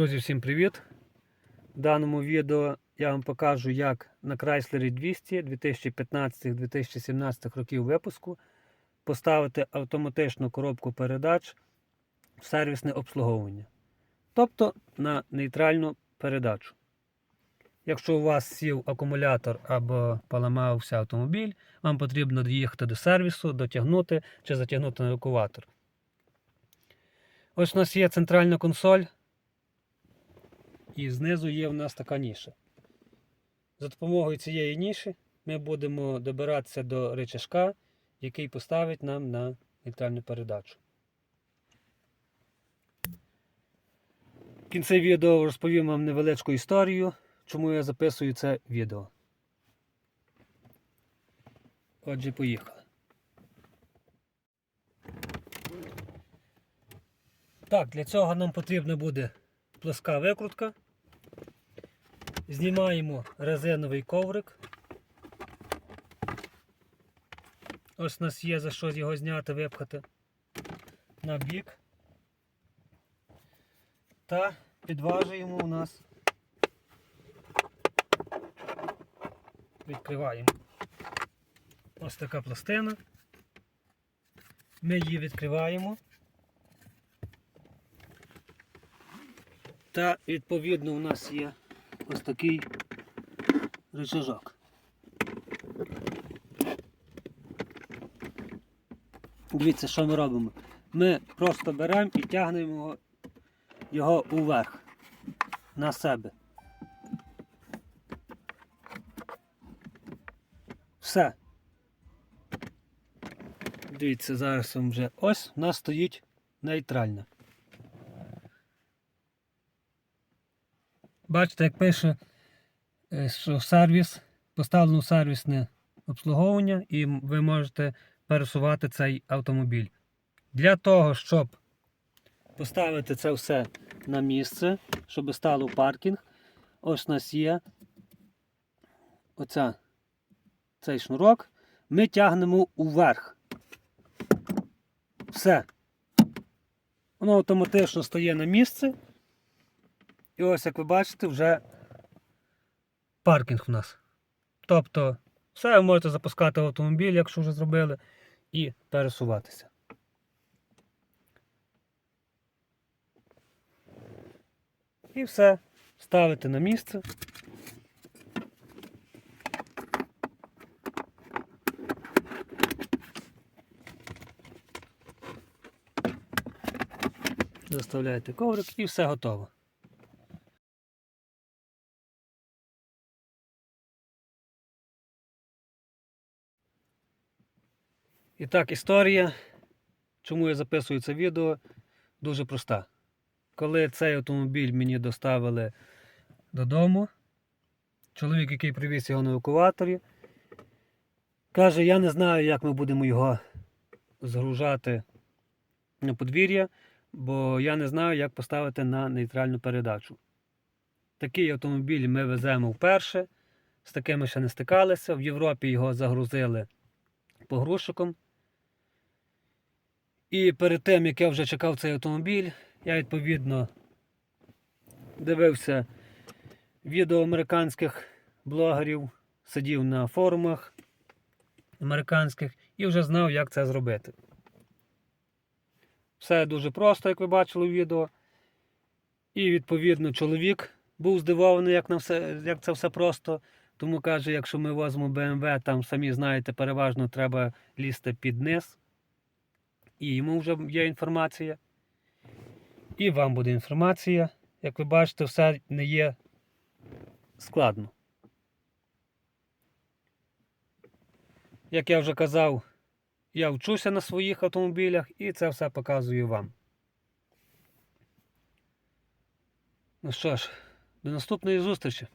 Друзі, всім привіт! В даному відео я вам покажу, як на Chrysler 200 2015-2017 років випуску поставити автоматичну коробку передач в сервісне обслуговування. Тобто на нейтральну передачу. Якщо у вас сів акумулятор або поламався автомобіль, вам потрібно доїхати до сервісу, дотягнути чи затягнути на евакуатор. Ось у нас є центральна консоль. І знизу є в нас така ніша. За допомогою цієї ніші ми будемо добиратися до речашка, який поставить нам на нейтральну передачу. В кінці відео розповім вам невеличку історію, чому я записую це відео. Отже, поїхали. Так, для цього нам потрібна буде плоска викрутка. Знімаємо резиновий коврик. Ось у нас є за що його зняти, випхати на бік. Та підважуємо у нас. Відкриваємо. Ось така пластина. Ми її відкриваємо. Та відповідно у нас є ось такий рычажок. Дивіться, що ми робимо. Ми просто беремо і тягнемо його уверх на себе. Все. Дивіться, зараз вам вже ось у нас стоїть нейтральна. Бачите, як пише, е, що сервіс, поставлено сервісне обслуговування, і ви можете пересувати цей автомобіль. Для того, щоб поставити це все на місце, щоб стало паркінг, ось у нас є оця, цей шнурок, ми тягнемо уверх. Все. Воно автоматично стає на місце. І ось, як ви бачите, вже паркінг у нас. Тобто, все ви можете запускати в автомобіль, якщо вже зробили, і пересуватися. І все. Ставите на місце. Заставляєте коврик і все готово. І так, історія, чому я записую це відео, дуже проста. Коли цей автомобіль мені доставили додому, чоловік, який привіз його на евакуаторі, каже, я не знаю, як ми будемо його згружати на подвір'я, бо я не знаю, як поставити на нейтральну передачу. Такий автомобіль ми веземо вперше, з такими ще не стикалися. В Європі його загрузили погрузчиком. І перед тим, як я вже чекав цей автомобіль, я відповідно дивився відео американських блогерів, сидів на форумах американських і вже знав, як це зробити. Все дуже просто, як ви бачили в відео. І відповідно чоловік був здивований, як, на все, як це все просто. Тому каже, якщо ми возимо BMW, там самі знаєте, переважно треба лізти під низ. І йому вже є інформація. І вам буде інформація. Як ви бачите, все не є складно. Як я вже казав, я вчуся на своїх автомобілях і це все показую вам. Ну що ж, до наступної зустрічі!